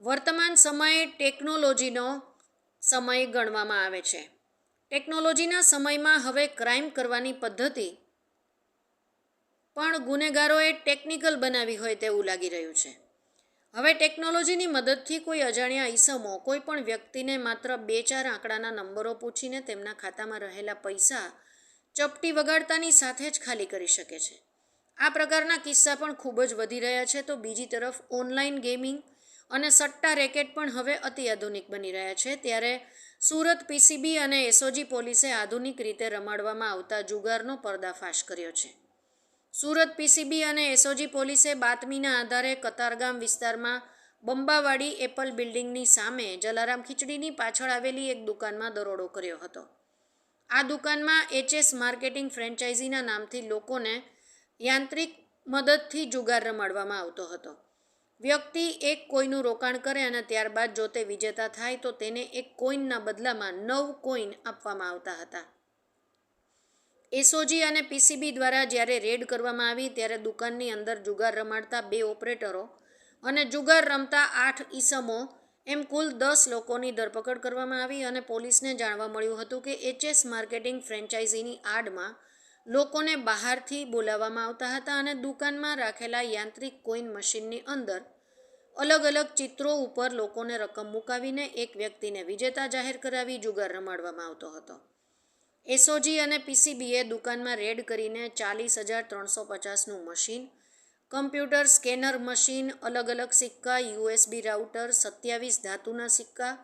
સમય ટેકનોલોજીનો સમય ગણવામાં આવે છે. ટેકનોલોજીના સમયમાં હવે ક્રાઇમ કરવાની પદ્ધતિ પણ ગુનેગારોએ ટેકનિકલ બનાવી હોય તેવું લાગી રહ્યું છે. હવે ટેકનોલોજીની મદદથી કોઈ અજાણ્યા ઈસમો, કોઈ પણ વ્યક્તિને માત્ર બે ચાર આંકડાના નંબરો પૂછીને તેમના ખાતામાં રહેલા પૈસા ચપટી વગાડતાની સાથે જ ખાલી કરી શકે છે. આ પ્રકારના કિસ્સા પણ ખૂબ જ વધી રહ્યા છે. તો બીજી તરફ ઓનલાઈન ગેમિંગ અને સટ્ટા રેકેટ પણ હવે અતિ આધુનિક બની રહ્યા છે. ત્યારે સુરત પીસીબી અને એસઓજી પોલીસે આધુનિક રીતે રમાડવામાં આવતા જુગારનો પર્દાફાશ કર્યો છે. સુરત પીસીબી અને એસઓજી પોલીસે બાતમીના આધારે કતારગામ વિસ્તારમાં બંબાવાડી એપલ બિલ્ડિંગની સામે જલારામ ખીચડીની પાછળ આવેલી એક દુકાનમાં દરોડો કર્યો હતો. આ દુકાનમાં એચએસ માર્કેટિંગ ફ્રેન્ચાઇઝીના નામથી લોકોને યાંત્રિક મદદથી જુગાર રમાડવામાં આવતો હતો. વ્યક્તિ એક કોઈનું રોકાણ કરે અને ત્યારબાદ જો તે વિજેતા થાય, તો તેને એક કોઈનના બદલામાં નવ કોઈન આપવામાં આવતા હતા. એસઓજી અને પીસીબી દ્વારા જ્યારે રેડ કરવામાં આવી, ત્યારે દુકાનની અંદર જુગાર રમાડતા બે ઓપરેટરો અને જુગાર રમતા આઠ ઈસમો, એમ કુલ દસ લોકોની ધરપકડ કરવામાં આવી અને પોલીસને જાણવા મળ્યું હતું કે એચએસ માર્કેટિંગ ફ્રેન્ચાઇઝીની આડમાં લોકોને બહારથી બોલાવવામાં આવતા હતા અને દુકાનમાં રાખેલા યાંત્રિક કોઈન મશીનની અંદર અલગ અલગ ચિત્રો ઉપર લોકોને રકમ મુકાવીને એક વ્યક્તિને વિજેતા જાહેર કરાવી જુગાર રમાડવામાં આવતો હતો. એસઓજી અને પીસીબીએ દુકાનમાં રેડ કરીને ચાલીસ હજાર ત્રણસો પચાસનું મશીન, કમ્પ્યુટર સ્કેનર મશીન, અલગ અલગ સિક્કા, યુએસબી રાઉટર, સત્યાવીસ ધાતુના સિક્કા,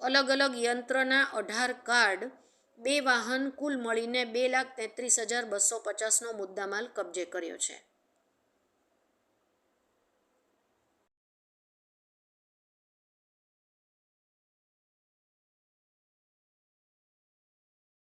અલગ અલગ યંત્રના અઢાર કાર્ડ બે વાહન કુલ મળીને બે લાખ તેત્રીસ હજાર બસો પચાસનો મુદ્દામાલ કબજે કર્યો છે.